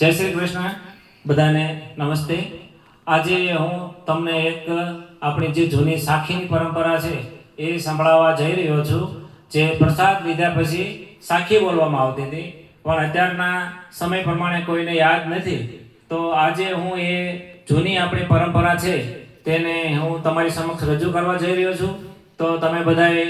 જય શ્રી કૃષ્ણ. બધાને નમસ્તે. આજે હું તમને એક આપણી જે જૂની સાખીની પરંપરા છે એ સંભળાવવા જઈ રહ્યો છું, જે પ્રસાદ લીધા પછી સાખી બોલવામાં આવતી હતી. પણ અત્યારના સમય પ્રમાણે કોઈને યાદ નથી. તો આજે હું એ જૂની આપણી પરંપરા છે તેને હું તમારી સમક્ષ રજૂ કરવા જઈ રહ્યો છું. તો તમે બધાએ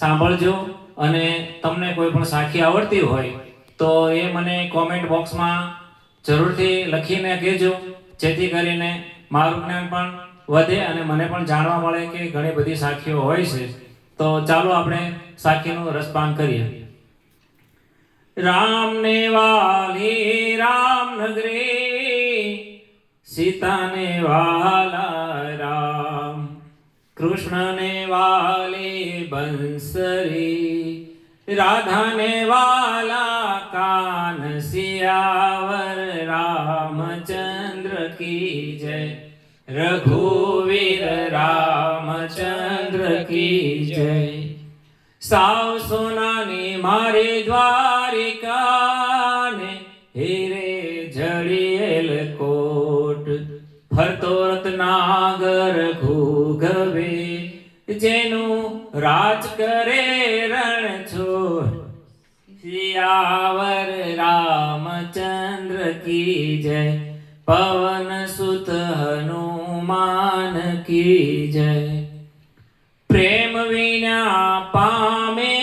સાંભળજો અને તમને કોઈ પણ સાખી આવડતી હોય તો એ મને કોમેન્ટ બોક્સમાં જરૂરથી લખીને કહેજો. જેથી કરીને મારું જ્ઞાન પણ વધે અને મને પણ જાણવા મળે કે ઘણી બધી સાખીઓ હોય છે. તો ચાલો આપણે સાખીનું રસપાન કરીએ. રામને વાલી રામનગરી સીતાને વાલા, રામ કૃષ્ણને વાલી, બંસરી રાધાને વાલા કાન સિયાવર રામચંદ્ર કી જય. રઘુવીર, રામચંદ્ર કી જય. સાવ સોનાની મારી દ્વારિકાને હીરે જડિયેલ કોટ. ફરતો રત્નાગર છોડ સિયાવર રામચંદ્ર કી જય, પવન સુત હનુમાન કી જય. પ્રેમ વિના પામે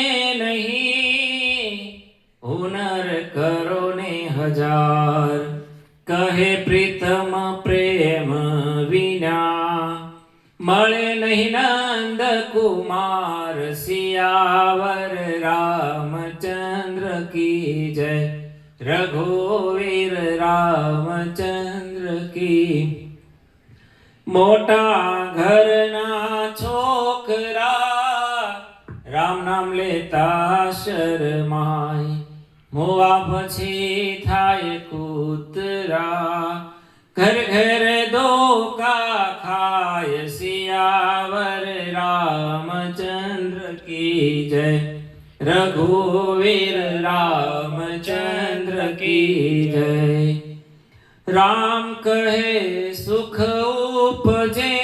हुनर કરો ને હજાર. કહે પ્રીતમ પ્રેમ વિના મળે નહીં નંદ કુમાર સિયાવર રામચંદ્ર કી જય. રઘુવીર, રામચંદ્ર કી મોટા ઘરના છોકરા, રામ નામ લેતા શરમાય. મોવા પછી થાય કૂતરા. ઘર ઘર ખાય સિયાવર રામચંદ્ર કી જય રઘુવીર રામચંદ્ર કી જય રામ કહે સુખ ઉપજે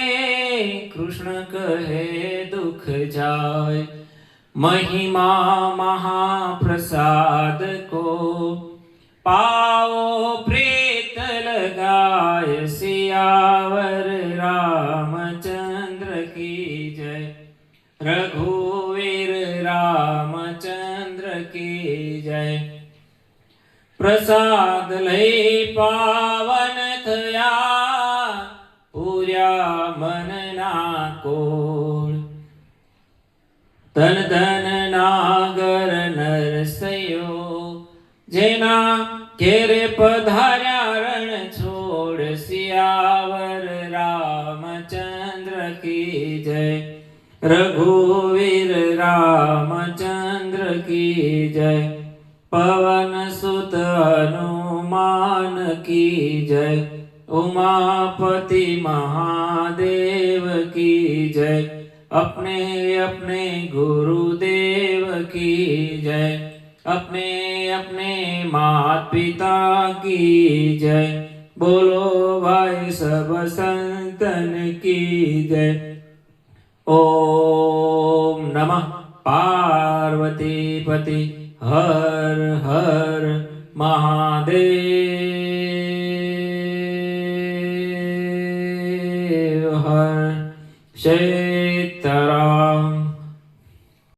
કૃષ્ણ કહે દુઃખ જાય મહિમા મહાપ્રસાદ કો પાઓ પ્રેત લગાય સિયાવર રામચંદ્ર કી જય રઘુવીર રામચંદ્ર કી જય પ્રસાદ લઈ પાવન થયા પૂર્યા મનના કોળ ધન ધન નાગર નરસયો જેના ઘેરે પધાર્યા રઘુવીર રામચંદ્ર કી જય પવન સુત હનુમાન કી જય ઉમાપતિ મહાદેવ की जय अपने अपने गुरुदेव की जय अपने अपने माता पिता की जय बोलो भाई सब संतन की जय ઓમ નમઃ. પાર્વતીપતિ હર હર મહાદેવ. હર ક્ષેત્રા